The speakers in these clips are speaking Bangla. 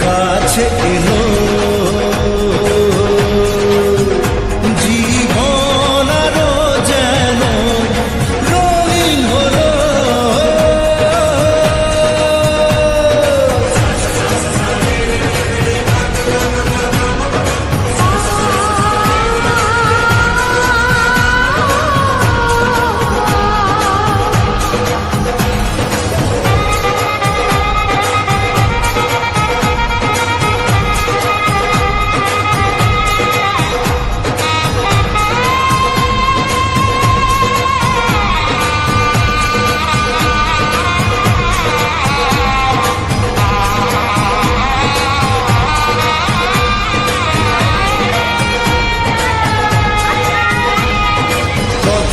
কাছে এলো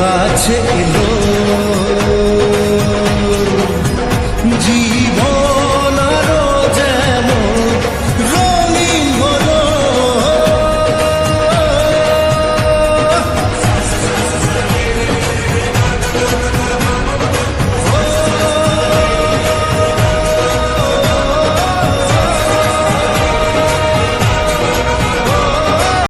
কাছে এলো।